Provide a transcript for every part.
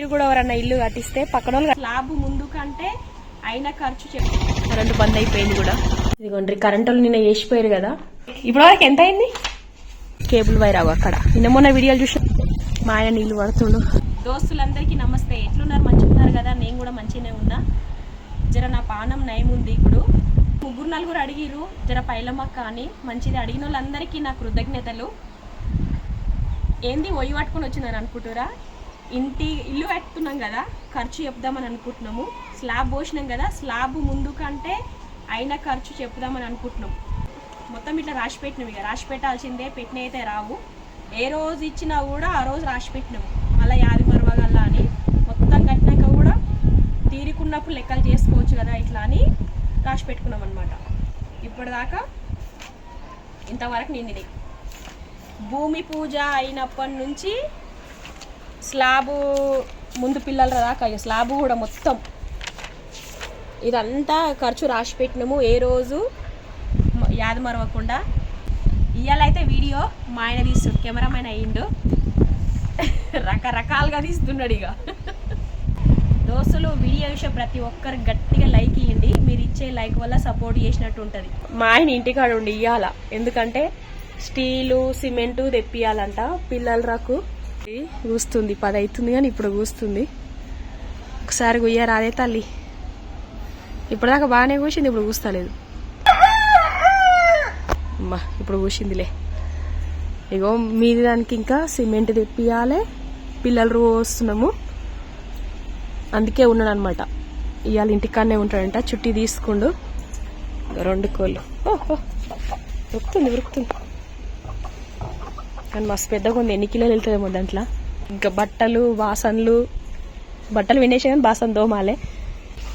మీరు కూడా ఎవరన్నా ఇల్లు కట్టిస్తే పక్కన వాళ్ళు స్లాబ్ ముందు కంటే అయిన ఖర్చు చెప్పి కరెంటు బంద్ అయిపోయింది కూడా. ఇదిగోండి కరెంట్ వాళ్ళు నిన్న వేసిపోయారు కదా. ఇప్పుడు వరకు ఎంత అయింది? కేబుల్ వైర్ అవ్వ అక్కడ. నిన్న మొన్న వీడియోలు చూసి మా ఆయన నీళ్ళు పడుతుండు దోస్తులందరికీ నమస్తే. ఎట్లున్నారు? మంచిగా ఉన్నారు కదా? నేను కూడా మంచిగానే ఉన్నా. జర నా పానం నయం ఉంది ఇప్పుడు. ముగ్గురు నలుగురు అడిగిరు జర పైలమ్మక్క అని. మంచిది అడిగిన వాళ్ళందరికీ నా కృతజ్ఞతలు. ఏంది ఒయ్యి పట్టుకొని వచ్చిందని అనుకుంటురా ఇంటి ఇల్లు కట్టుకున్నాం కదా ఖర్చు చెప్దామని అనుకుంటున్నాము. స్లాబ్ పోసినాం కదా స్లాబ్ ముందు కంటే అయిన ఖర్చు చెప్దామని అనుకుంటున్నాం. మొత్తం ఇట్లా రాసి పెట్టినాం ఇక. రాసి పెట్టాల్సిందే పెట్టిన అయితే రావు. ఏ రోజు ఇచ్చినా కూడా ఆ రోజు రాసి పెట్టినాము మళ్ళీ యాది మరవగల్లా అని. మొత్తం కట్టినాక కూడా తీరుకున్నప్పుడు లెక్కలు చేసుకోవచ్చు కదా ఇట్లా అని రాసి పెట్టుకున్నాం అనమాట ఇప్పటిదాకా ఇంతవరకు నిండినాయి. భూమి పూజ అయినప్పటి నుంచి స్లాబు ముందు పిల్లల దాకా స్లాబు కూడా మొత్తం. ఇదంతా ఖర్చు రాసి పెట్టినాము. ఏ రోజు మ- యాద మరవకుండా. ఇవాళైతే వీడియో మా ఆయన తీస్తుండు కెమెరామెన్ అయ్యిండు. రకరకాలుగా తీస్తున్నాడు ఇక. దోస్తులు వీడియో విషయం ప్రతి ఒక్కరు గట్టిగా లైక్ ఇవ్వండి మీరు ఇచ్చే లైక్ వల్ల సపోర్ట్ చేసినట్టు ఉంటుంది. మా ఆయన ఇంటికాడ ఉండి ఇవ్వాల ఎందుకంటే స్టీలు సిమెంటు తెప్పియాలంట పిల్లల రాకు కూస్తుంది. పది అవుతుంది కానీ ఇప్పుడు కూస్తుంది. ఒకసారి గుయ్యారు అదే తల్లి. ఇప్పటిదాకా బాగానే కూసింది ఇప్పుడు కూస్తలేదు. అమ్మా ఇప్పుడు కూసిందిలే. ఇగో మీది దానికి ఇంకా సిమెంట్ తెప్పియాలి. పిల్లలు వస్తున్నాము. అందుకే ఉన్నాడు అనమాట ఇవాళ ఇంటికాడనే ఉంటాడంట చుట్టి తీసుకుండు. రెండు కోళ్ళు. ఓహో ఉరుకుతుంది ఉరుకుతుంది. కానీ మస్తు పెద్దగా ఉంది. ఎన్ని కిలోలు వెళ్తుందేమో దాంట్లో. ఇంకా బట్టలు బాసన్లు బట్టలు వినేసా కానీ బాసన్ దోమాలే.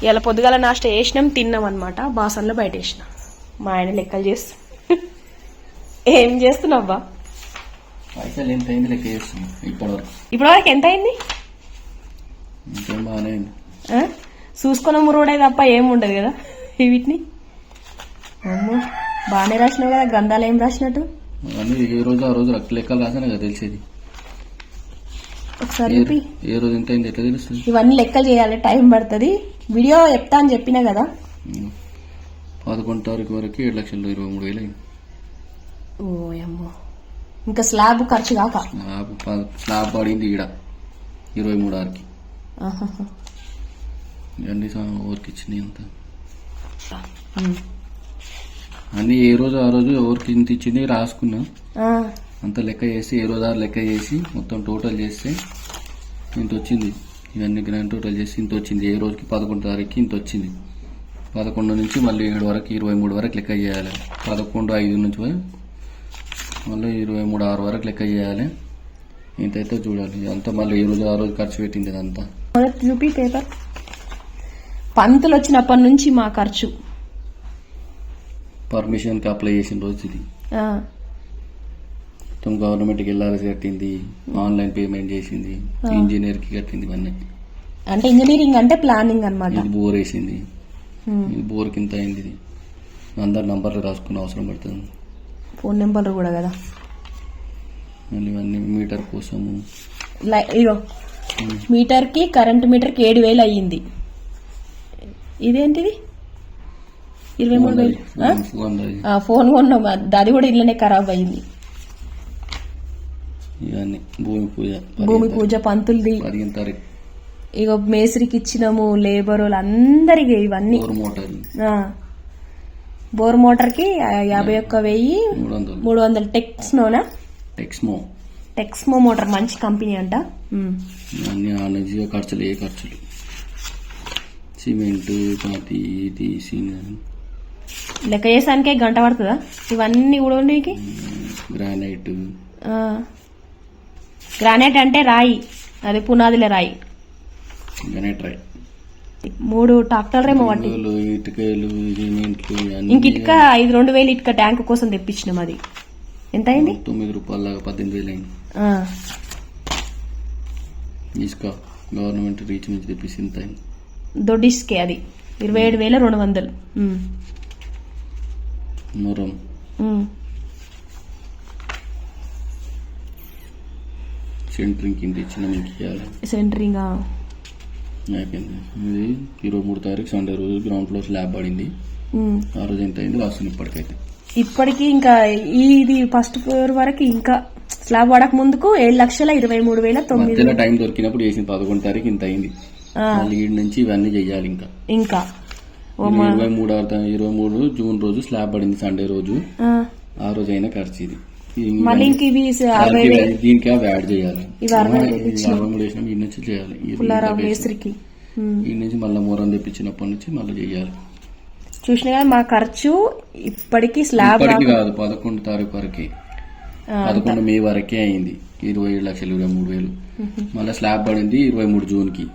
ఇలా పొద్దుగాల నాష్ట వేసినాం తిన్నాం అనమాట బాసన్లో బయట వేసినాం. మా ఆయన లెక్కలు చేస్తు ఏం చేస్తున్నావ్వా పైసలు ఎంత అయింది లెక్క చేస్తున్నాం ఇప్పటివరకు. ఇప్పటివరకు ఎంత అయింది? చూసుకున్న మురుడే తప్ప ఏం ఉండదు కదా. వీటిని. అమ్మో బాగానే రాసినావు కదా గ్రంథాలు ఏం రాసినట్టు. అన్నీ ఏ రోజు ఆ రోజు రక్త లెక్కలు రాసానే కదా తెలిసేది. ఒకసారి ఏ- రోజు ఎంత అయింది ఎట్లా తెలుస్తుంది? ఇవన్నీ లెక్కలు చేయాలి టైం పడుతుంది. వీడియో చెప్తా అని చెప్పినా కదా. పదకొండు తారీఖు వరకు ఏడు లక్షల ఇరవై మూడు వేలు అయింది. ఓ అమ్మో ఇంకా స్లాబ్ ఖర్చు కాక. స్లాబ్ ప- స్లాబ్ పడింది ఈడ. ఇరవై మూడు ఆరుకి. ఆహాహా. అన్ని ఊరికి అంత. ఉమ్. అన్ని ఏ రోజు ఆ రోజు ఎవరికి ఇంత ఇచ్చింది రాసుకున్నా. అంత లెక్క చేసి ఏ రోజు ఆ లెక్క చేసి మొత్తం టోటల్ చేస్తే ఇంత వచ్చింది. ఇవన్నీ గ్రాండ్ టోటల్ చేసి ఇంత వచ్చింది. ఏ రోజుకి? పదకొండు తారీఖుకి ఇంత వచ్చింది. పదకొండు నుంచి మళ్ళీ ఏడు వరకు ఇరవై మూడు వరకు లెక్క చేయాలి. పదకొండు ఐదు నుంచి మళ్ళీ ఇరవై మూడు ఆరు వరకు లెక్క చేయాలి. ఇంతైతే చూడాలి. అంతా మళ్ళీ ఈ రోజు ఆ రోజు ఖర్చు పెట్టింది మొదటి చూపి పేపర్. పంతులు వచ్చినప్పటి నుంచి మా ఖర్చు. పర్మిషన్కి అప్లై చేసిన రోజు ఇది. మొత్తం గవర్నమెంట్కి వెళ్ళాల్సి కట్టింది ఆన్లైన్ పేమెంట్ చేసింది ఇంజనీర్కి కట్టింది ఇవన్నీ. అంటే ఇంజనీరింగ్ అంటే ప్లానింగ్ అనమాట ఇది బోర్ వేసింది. బోర్ కింద అయింది ఇది. అందరు నంబర్లు రాసుకునే అవసరం పడుతుంది. ఫోన్ నెంబర్ కూడా కదా. మళ్ళీ ఇవన్నీ మీటర్ కోసము. ఇగో ఉమ్. మీటర్కి కరెంట్ మీటర్కి ఏడు వేలు అయ్యింది. ఇదేంటిది? ఇరవై మూడు వేలు? ఫోన్ కొన్నాం. అది- కూడా ఇళ్ళనే ఖరాబ్ అయింది. భూమి పూజ భూమి పూజ పంతులది. ఇగో మేస్త్రికి ఇచ్చినాము లేబర్ అందరికి ఇవన్నీ. బోర్ మోటార్ ఆ. బోర్ మోటార్కి ఆ, యాభై ఒక్క వెయ్యి మూడు వందలు. టెక్స్నోనా? టెక్స్మో. టెక్స్మో మోటార్ మంచి కంపెనీ అంట. ఖర్చులు ఏ ఖర్చులు? సిమెంట్ ఇది సీనియర్ లెక్క చేసానికే గంట పడుతుందా? ఇవన్నీ కూడా నీకు? గ్రానైట్. గ్రానైట్ అంటే రాయి. అది పునాదిల రాయి. గ్రానైట్ రాయ్. మూడు వాటి ఇటుకలు సిమెంట్లు ఇంక ఇటుక ఐదు రెండు వేలు ఇటుక ట్యాంక్ కోసం తెప్పించినాం అది. ఎంత అయింది? తొమ్మిది రూపాయల పద్దెనిమిది వేలు అయింది. ఇసుక గవర్నమెంట్ రీచ్ నుంచి తెప్పిస్తే ఇంత అయింది. దొడ్డి ఇసుకే అది. ఇరవై ఏడు వేల రెండు వందలు. మొరం. సెంటరింగ్ కింద ఇచ్చిన మీకు ఇవ్వాలి సెంటరింగ్. అయిపోయింది ఇది ఇరవై మూడు తారీఖు సండే రోజు గ్రౌండ్ ఫ్లోర్ స్లాబ్ పడింది. ఆ రోజు ఎంత అయింది వస్తుంది ఇప్పటికైతే ఇప్పటికి ఇంకా ఇది ఫస్ట్ ఫ్లోర్ వరకు ఇంకా స్లాబ్ పడక ముందుకు ఏడు లక్షల ఇరవై మూడు వేల తొమ్మిది టైం దొరికినప్పుడు చేసింది పదకొండు తారీఖు ఇంత అయింది. మళ్ళీ నుంచి ఇవన్నీ చెయ్యాలి ఇంకా. ఇంకా. ఇరవై మూడు ఇరవై మూడు జూన్ రోజు స్లాబ్ పడింది సండే రోజు. ఆ, రోజు అయినా ఖర్చు ఇది. మళ్ళీ ఇంక ఇవి అరవై దానికి అవి యాడ్ చేయాలి. ఇవి అరవై ఆ, వేలు ఇది అరవై మూడు వేసినాం ఈ నుంచి చేయాలి. ఈ పుల్లారావు వేసినాం. మేస్త్రికి. ఉమ్. ఈ నుంచి మళ్ళీ మూరం తెప్పించినప్పటి నుంచి మళ్ళీ చేయాలి. చూసిన కదా మా ఖర్చు ఇప్పటికి స్లాబ్ కాదు పదకొండు తారీఖు వరకే. పదకొండు మే వరకే అయింది. ఇరవై ఏడు లక్షలు ఇరవై మూడు వేలు. మళ్ళీ స్లాబ్ పడింది ఇరవై మూడు జూన్కి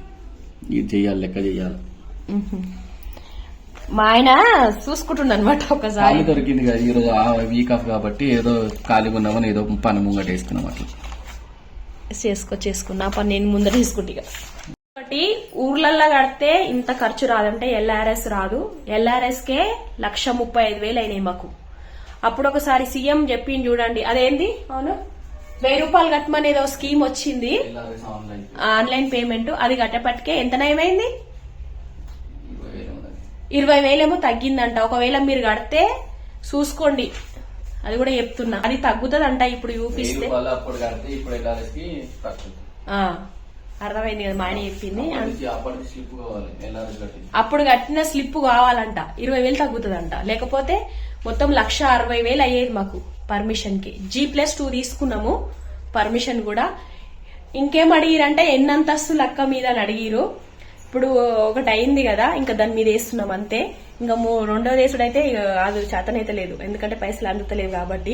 ఇది చెయ్యాలి లెక్క చెయ్యాలి ఉహు. మా ఆయన చూసుకుంటుండ అనమాట ఒకసారి. ఖాళీ దొరికింది కదా ఈ రోజు ఆ వీక్ ఆఫ్ కాబట్టి ఏదో ఖాళీగా ఉన్నామని ఏదో పని ముంగట వేసుకున్నాం అట్లా. చేసుకో చేసుకో. నా పని నేను ముందర తీసుకుంటా ఇక. ఒకటి ఊర్లల్లో కడితే ఇంత ఖర్చు రాదంటే ఎల్ఆర్ఎస్ రాదు. ఎల్ఆర్ఎస్ కే లక్ష ముప్పై ఐదు వేలు అయినాయి మాకు. అప్పుడు ఒకసారి సీఎం చెప్పింది చూడండి. అదేంది? అవును. వెయ్యి రూపాయలు కట్టమని ఏదో స్కీమ్ వచ్చింది. ఆన్లైన్ పేమెంట్ అది కట్టపట్టుకే ఎంత నయమైంది? ఇరవై వేలేమో తగ్గిందంట. ఒకవేళ మీరు కడితే చూసుకోండి. అది కూడా చెప్తున్నా. అది తగ్గుతుందంట ఇప్పుడు చూపిస్తే అర్థమైంది కదా మా ఆయన చెప్పింది. అప్పుడు కట్టిన స్లిప్ కావాలంట. ఇరవై వేలు తగ్గుతుందంట. లేకపోతే మొత్తం లక్ష అరవై వేలు అయ్యేది మాకు పర్మిషన్కి. జీ ప్లస్ టూ తీసుకున్నాము. పర్మిషన్ కూడా. ఇంకేం అడిగిరంటే ఎన్ని అంతస్తు లెక్క మీద అని అడిగిరు. ఇప్పుడు ఒకటి అయింది కదా ఇంకా దాని మీద వేస్తున్నాం అంతే. ఇంకా రెండో దేశుడు అయితే అది చేతనైతే లేదు. ఎందుకంటే పైసలు అందుతలేవు కాబట్టి.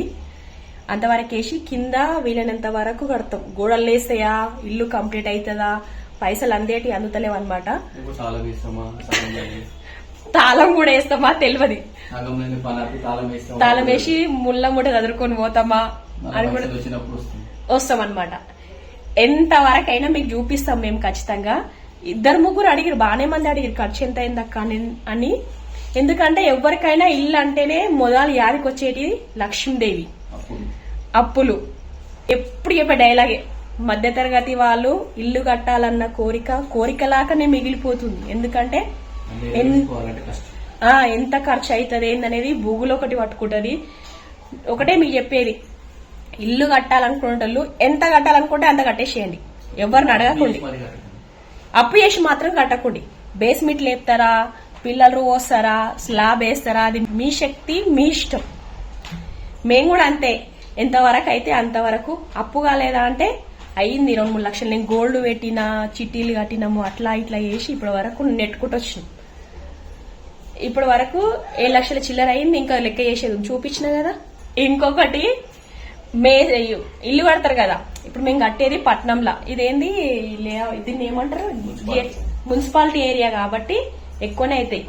అంతవరకు వేసి కింద వీలైనంత వరకు కడతాం. గోడలు వేస్తాయా ఇల్లు కంప్లీట్ అవుతుందా పైసలు అందేటి అందుతలేవు అనమాట తాళం కూడా వేస్తామా? తెలియదు తాళం వేసి ముళ్ళ ముట్ట చదువుకొని పోతామా? అని కూడా వస్తాం అనమాట ఎంత వరకైనా మీకు చూపిస్తాం మేము ఖచ్చితంగా. ఇద్దరు ముగ్గురు అడిగిరు బాగానే మంది అడిగిరు ఖర్చు ఎంత అయింది అక్క అని- ఎందుకంటే ఎవరికైనా ఇల్లు అంటేనే మొదలు యాదికి వచ్చేటిది లక్ష్మీదేవి. అప్పులు. ఎప్పుడు చెప్పే డైలాగే మధ్యతరగతి వాళ్ళు ఇల్లు కట్టాలన్న కోరిక కోరికలాగానే మిగిలిపోతుంది. ఎందుకంటే ఎంత ఖర్చు అవుతుంది ఏందనేది బూగులు ఒకటి పట్టుకుంటది. ఒకటే మీకు చెప్పేది ఇల్లు కట్టాలనుకునేటోళ్ళు ఎంత కట్టాలనుకుంటే అంత కట్టేసేయండి. ఎవరిని అడగకండి. మరి కట్టండి. అప్పు చేసి మాత్రం కట్టకండి. బేస్మెంట్ లేపుతారా? పిల్లలు పోస్తారా? స్లాబ్ వేస్తారా? అది మీ శక్తి మీ ఇష్టం. మేము కూడా అంతే. ఎంతవరకు అయితే అంతవరకు అప్పు కాలేదా అంటే అయ్యింది రెండు మూడు లక్షలు. నేను గోల్డ్ పెట్టినా చిట్టీలు కట్టినాము అట్లా ఇట్లా చేసి ఇప్పటి వరకు నెట్టుకుంటూ వచ్చినాం. ఇప్పటి వరకు ఏడు లక్షల చిల్లర అయింది ఇంకా లెక్క చేసేది. చూపించిన కదా. ఇంకొకటి మే ఇల్లు కడతారు కదా. ఇప్పుడు మేము కట్టేది పట్నంలా. ఇదేంది? దీన్ని ఏమంటారు? మున్సిపాలిటీ ఏరియా కాబట్టి ఎక్కువనే అవుతాయి.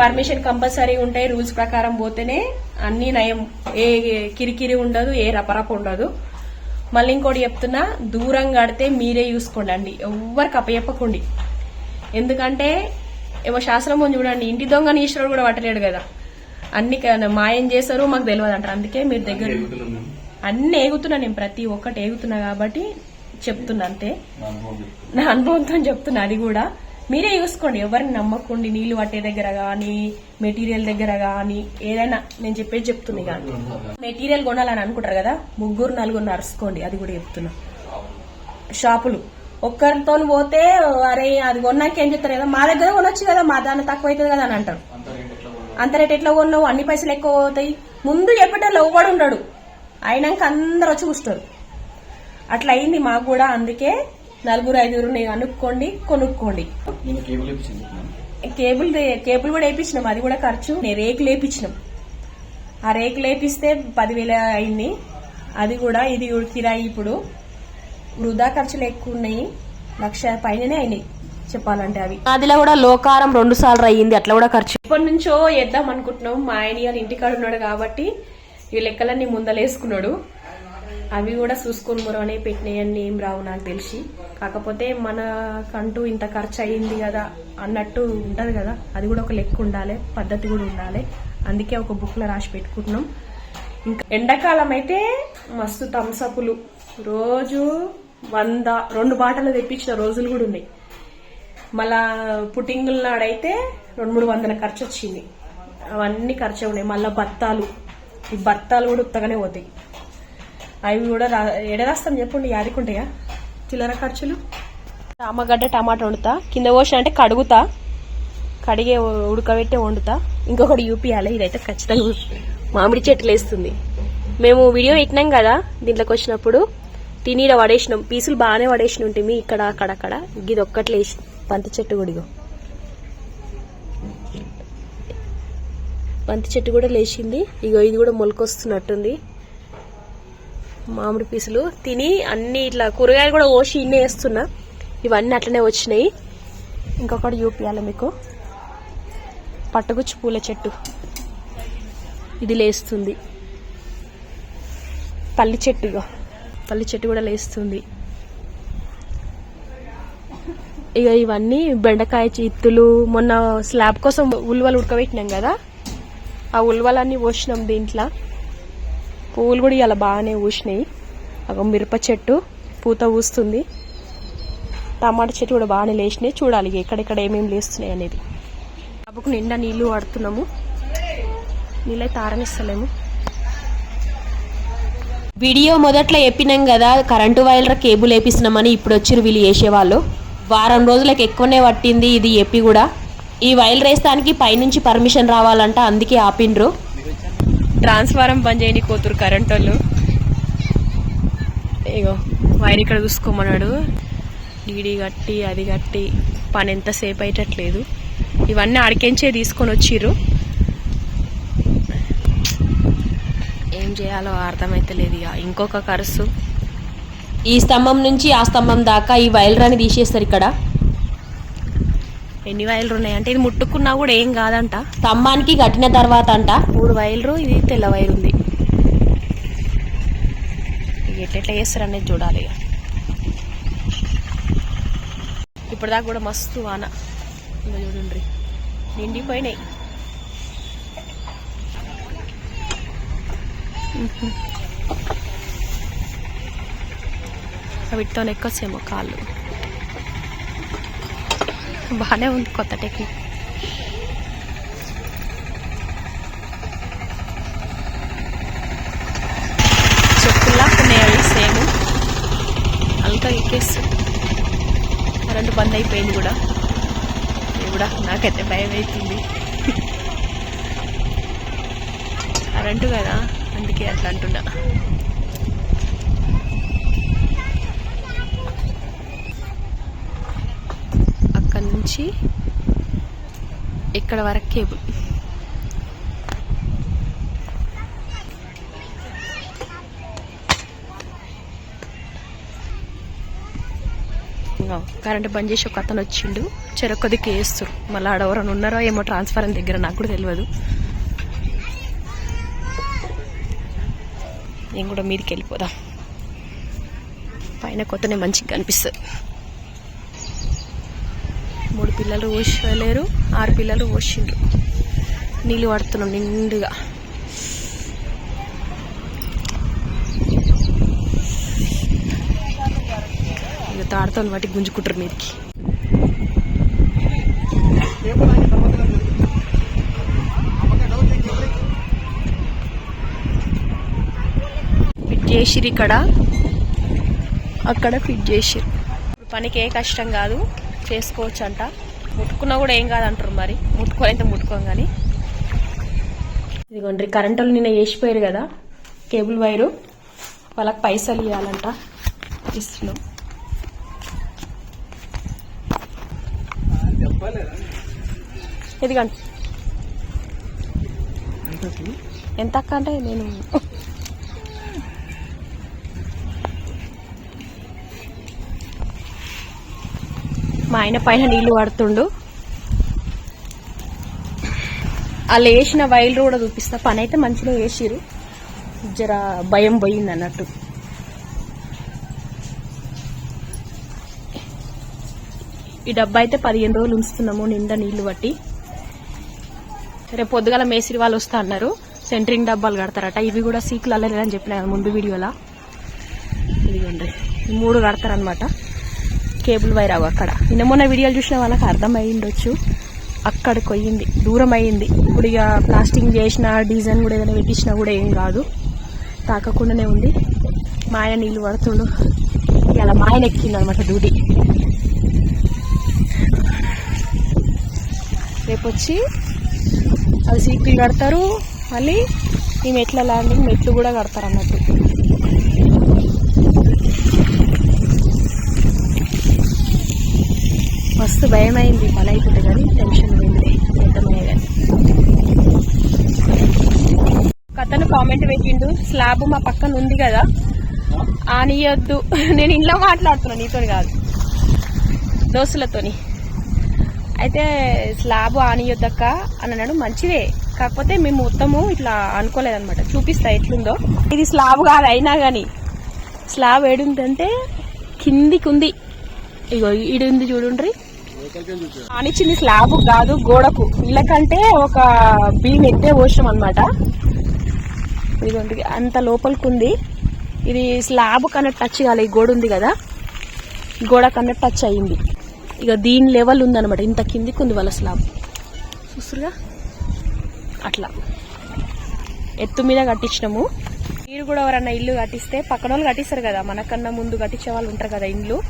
పర్మిషన్ కంపల్సరీ ఉంటాయి రూల్స్ ప్రకారం పోతేనే అన్ని నయం. ఏ కిరికిరి ఉండదు ఏ రపరప ఉండదు. మళ్ళీ ఇంకోటి చెప్తున్నా దూరం కడితే మీరే చూసుకోండి అండి ఎవ్వరికి అప్పచెప్పకండి. ఎందుకంటే ఏమో శాస్త్రం చూడండి ఇంటి దొంగని ఈశ్వరుడు కూడా పట్టలేడు కదా. అన్ని మాయం చేస్తారు మాకు తెలియదు అంటారు అందుకే మీరు దగ్గర. అన్ని ఏగుతున్నా నేను ప్రతి ఒక్కటి ఏగుతున్నా కాబట్టి చెప్తున్నా అంతే. నా అనుభవంతో చెప్తున్నా అది కూడా. మీరే చూసుకోండి ఎవరిని నమ్మకండి నీళ్ళు పట్టే దగ్గర గాని మెటీరియల్ దగ్గర గాని ఏదైనా నేను చెప్పేది చెప్తుంది కానీ మెటీరియల్ కొనాలని అనుకుంటారు కదా ముగ్గురు నలుగురు నడుచుకోండి అది కూడా చెప్తున్నా. షాపులు. ఒక్కరితో పోతే అరే అది కొన్నాక ఏం చెప్తారు కదా మా దగ్గర కొనొచ్చు కదా మా దాన్ని తక్కువ అవుతుంది కదా అని అంటారు. అంత రేట్ ఎట్లా కొన్నావు? అన్ని పైసలు ఎక్కువ అవుతాయి ముందు చెప్పేటోళ్ళు ఎవ్వడు ఉండడు. అయినాక అందరు వచ్చి కూర్చుంటారు. అట్లా అయింది మాకు కూడా అందుకే నలుగురు ఐదుగురు అనుక్కోండి కొనుక్కోండి. కేబుల్ కేబుల్ దే- కేబుల్ కూడా వేయించినాం అది కూడా ఖర్చు. నేను రేకులు వేయించినాం ఆ రేకులు వేపిస్తే పదివేల అయింది. అది కూడా ఇది కిరాయి ఇప్పుడు. వృధా ఖర్చులు ఎక్కువ ఉన్నాయి. లక్ష పైననే అయినాయి చెప్పాలంటే అవి. అదిలో కూడా లోకారం రెండు సార్లు అయ్యింది. అట్లా కూడా ఖర్చు. ఇప్పటి నుంచో వేద్దాం అనుకుంటున్నాం. మా ఆయన ఇంటికాడ ఉన్నాడు కాబట్టి ఈ లెక్కలన్నీ ముందలేసుకున్నాడు. అవి కూడా చూసుకొని మురవనే పెట్టినాయని ఏం రావు నాకు తెలిసి. కాకపోతే మనకంటూ ఇంత ఖర్చు అయ్యింది కదా అన్నట్టు ఉంటుంది కదా. అది కూడా ఒక లెక్క ఉండాలి పద్ధతి కూడా ఉండాలి. అందుకే ఒక బుక్లో రాసి పెట్టుకుంటున్నాం. ఇంకా ఎండాకాలం అయితే మస్తు థమ్సప్లు రోజు వంద రెండు బాటలు తెప్పించిన రోజులు కూడా ఉన్నాయి. మళ్ళా పుట్టింగుల నాడైతే రెండు మూడు వందల ఖర్చు వచ్చింది అవన్నీ ఖర్చు ఉన్నాయి మళ్ళీ బత్తాలు. ఈ బత్తాలు కూడా ఉత్తగానే పోతాయి. అవి కూడా రా ఎడరాస్తాం చెప్పండి యాదికుంటాయా చిల్లర ఖర్చులు? ఆమగడ్డ టమాటా వండుతా కింద పోసిన అంటే కడుగుతా కడిగే ఉడకబెట్టే వండుతా. ఇంకొకటి యూపీయాలి ఇదైతే ఖచ్చితంగా మామిడి చెట్లు వేస్తుంది. మేము వీడియో పెట్టినాం కదా దీంట్లోకి వచ్చినప్పుడు తినీడ పడేసినాం పీసులు బాగానే పడేసిన ఉంటుంది ఇక్కడ అక్కడక్కడ అక్కడ ఇది ఒక్కటి పంతి చెట్టు గుడిగో బంతి చెట్టు కూడా లేచింది. ఇగో ఇది కూడా మొలకొస్తున్నట్టుంది. మామిడి పీసులు. తిని అన్ని ఇట్లా కూరగాయలు కూడా ఓసి ఇన్నే వేస్తున్నా. ఇవన్నీ అట్లనే వచ్చినాయి. ఇంకొకటి చూపియాలి మీకు. పట్టుగుచ్చు పూల చెట్టు. ఇది లేస్తుంది. పల్లి చెట్టు పల్లి చెట్టు కూడా లేస్తుంది. ఇక ఇవన్నీ బెండకాయ చిత్తులు. మొన్న స్లాబ్ కోసం ఉల్వలు ఉడకబెట్టినాం కదా. ఆ ఉల్వలన్నీ పోసినాం దీంట్లో. పువ్వులు కూడా ఇలా బాగానే పూసినాయి. ఒక మిరప చెట్టు పూత పూస్తుంది. టమాటా చెట్టు కూడా బాగానే లేచినాయి. చూడాలి ఎక్కడెక్కడ ఏమేమి లేస్తున్నాయి అనేది. డబ్బుకు నిండా నీళ్ళు వాడుతున్నాము. నీళ్ళైతే ఆరనిస్తలేము. వీడియో మొదట్లో చెప్పినాం కదా కరెంటు వైర్ల కేబుల్ వేపిస్తున్నామని ఇప్పుడు వచ్చిరు వీళ్ళు వేసేవాళ్ళు వారం రోజులకు ఎక్కువనే పట్టింది ఇది చెప్పి కూడా. ఈ వైర్లు వేస్తానికి పైనుంచి పర్మిషన్ రావాలంట అందుకే ఆపిండ్రు. ట్రాన్స్ఫారం బంద్ చేయని కోతురు కరెంట్ వాళ్ళు. ఇగో వైర్ ఇక్కడ చూసుకోమన్నాడు. డీడీ కట్టి అది కట్టి పని ఎంతసేపు అయ్యట్లేదు ఇవన్నీ అడికించే తీసుకొని వచ్చిర్రు. ఏం చేయాలో అర్థమైతలేదు ఇక ఇంకొక కరుసు. ఈ స్తంభం నుంచి ఆ స్తంభం దాకా ఈ వైర్లని తీసేస్తారు ఇక్కడ. ఎన్ని వైర్లు ఉన్నాయంటే ఇది ముట్టుకున్నా కూడా ఏం కాదంట. స్తంభానికి కట్టిన తర్వాత అంట. మూడు వైర్లు ఇది తెల్ల వైర్ ఉంది. ఎట్లెట్లా చేస్తారు అనేది చూడాలి ఇక. ఇప్పటిదాకా కూడా మస్తు వాన. ఇంకా చూడండి. నిండిపోయినాయి. వీటితో ఎక్కొచ్చేమో కాళ్ళు. బాగానే ఉంది కొత్త టెక్నిక్. చెప్పుల్లా కొన్ని అవి సేమ్. అల్కా ఎక్కేస్తుంది కరెంటు బంద్ అయిపోయింది కూడా. ఇది కూడా నాకైతే భయం అవుతుంది కరెంటు కదా అందుకే అట్లా అంటున్నా అక్కడ నుంచి ఇక్కడ వరకు కేబుల్. కరెంట్ బంద్ చేసి ఒక అతను వచ్చిండు. చెరొక్క వేస్తారు మళ్ళీ ఆడ ఉన్నారో ఏమో ట్రాన్స్ఫర్ దగ్గర నాకు కూడా తెలియదు నేను కూడా మీదకి వెళ్ళిపోదాం. పైన కొత్తనే మంచిగా కనిపిస్తుంది. మూడు పిల్లలు పోసలేరు ఆరు పిల్లలు పోసిండ్రు నీళ్ళు పడుతున్నాం నిండుగా. ఇక తాడుతో బట్టి గుంజుకుంటారు మీదకి. ఫిట్ చేసిరు ఇక్కడ. అక్కడ ఫిట్ చేసిరు పనికి ఏ కష్టం కాదు. చేసుకోవచ్చు అంట ముట్టుకున్నా కూడా ఏం కాదంటారు మరి. ముట్టుకోనైతే ముట్టుకోం కానీ ఇదిగోండి కరెంట్ వాళ్ళు నిన్న వేసిపోయారు కదా కేబుల్ వైరు. వాళ్ళకి పైసలు ఇవ్వాలంట ఇస్తున్నాం ఇదిగోండి. ఎంత అక్క అంటే నేను మా ఆయన పైన నీళ్ళు పడుతుండు వాళ్ళు వేసిన వైర్లు కూడా చూపిస్తా. పని అయితే మంచిగా వేసిరు జర భయం పోయింది అన్నట్టు. ఈ డబ్బా అయితే పదిహేను రోజులు ఉంచుతున్నాము నిండా నీళ్ళు బట్టి రేపు పొద్దుగాల మేసిరి వాళ్ళు వస్తా అన్నారు. సెంటరింగ్ డబ్బాలు కడతారట. ఇవి కూడా సీకులు అల్లలేదని చెప్పిన ముందు వీడియోలా. ఇదిగోండి. మూడు కడతారనమాట కేబుల్ వైర్ అవి అక్కడ. నిన్న మొన్న వీడియోలు చూసిన వాళ్ళకి అర్థమై ఉండొచ్చు అక్కడికి పోయింది దూరం అయ్యింది ఇప్పుడు ఇక ప్లాస్టింగ్ చేసిన డిజైన్ కూడా ఏదైనా పెట్టించినా కూడా ఏం కాదు. తాకకుండానే ఉంది. మా ఆయన నీళ్ళు పడుతుండు. ఇలా మా ఆయన ఎక్కింది అనమాట డ్యూటీ. రేపు వచ్చి అది సీట్లు కడతారు. మళ్ళీ ఈ మెట్ల ల్యాండింగ్ మెట్లు కూడా కడతారు అన్నట్టు మస్తు భయం అయింది పని అవుతుంది కానీ టెన్షన్ పోయింది ఎంతమయ్యే కానీ కథను కామెంట్ పెట్టిండు స్లాబ్ మా పక్కన ఉంది కదా ఆనియొద్దు. నేను ఇంట్లో మాట్లాడుతున్నా నీతో కాదు. దోస్తులతోని. అయితే స్లాబ్ ఆనియొద్దక్క? అని అన్నాడు. మంచిదే. కాకపోతే మేము మొత్తము ఇట్లా అనుకోలేదన్నమాట. చూపిస్తా ఎట్లుందో. ఇది స్లాబ్ కాదు అయినా కానీ స్లాబ్ ఏడుందంటే కిందికి ఉంది ఇగో ఈడు ఉంది చూడుండ్రి. ఆనిచ్చింది స్లాబ్ కాదు గోడకు. ఇళ్ళకంటే ఒక బీమ్ ఎత్తే పోషం అనమాట ఇదిగోండి అంత లోపలికి ఉంది. ఇది స్లాబ్ కన్నా టచ్ కాలే గోడ ఉంది కదా. గోడ కన్నా టచ్ అయ్యింది. ఇక దీని లెవెల్ ఉందనమాట ఇంత కిందికి ఉంది వాళ్ళ స్లాబ్. చూస్తురుగా? అట్లా. ఎత్తు మీద కట్టించినాము. మీరు కూడా ఎవరన్నా ఇల్లు కట్టిస్తే పక్కన వాళ్ళు కట్టిస్తారు కదా. మనకన్నా ముందు కట్టించే వాళ్ళు ఉంటారు కదా ఇండ్లు.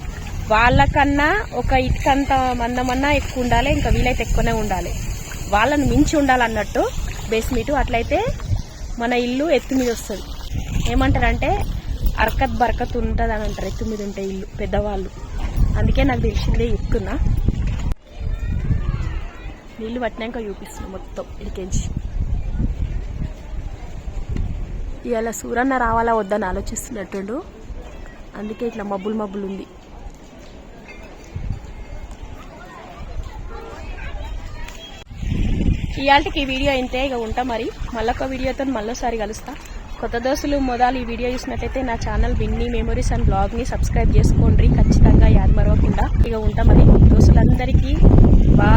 వాళ్ళకన్నా ఒక ఇటుకంత మందమన్నా ఎక్కువ ఉండాలి ఇంకా వీలైతే ఎక్కువనే ఉండాలి. వాళ్ళని మించి ఉండాలన్నట్టు బేస్మీటు అట్లయితే మన ఇల్లు ఎత్తు మీద వస్తుంది. ఏమంటారంటే అరకత్ బరకత్ ఉంటుంది అని అంటారు ఎత్తు మీద ఉంటే ఇల్లు పెద్దవాళ్ళు. అందుకే నాకు తెలిసిందే చెప్తున్నా. నీళ్ళు పట్టినాక చూపిస్తున్నా మొత్తం ఇడికెంచి ఇవాళ సూరన్న రావాలా వద్దని ఆలోచిస్తున్నట్టుండు. అందుకే ఇట్లా మబ్బులు మబ్బులు ఉంది. ఇవాళకి ఈ వీడియో అయితే ఇక ఉంటా మరి. మళ్ళొక వీడియోతో మళ్ళీసారి కలుస్తా. కొత్త దోస్తులు మొదలు ఈ వీడియో చూసినట్టయితే నా ఛానల్ విన్నీ మెమరీస్ అండ్ బ్లాగ్ని సబ్స్క్రైబ్ చేసుకోండి. ఖచ్చితంగా యాద్ మరవకుండా ఇక ఉంటా మరి. దోస్తులందరికీ బా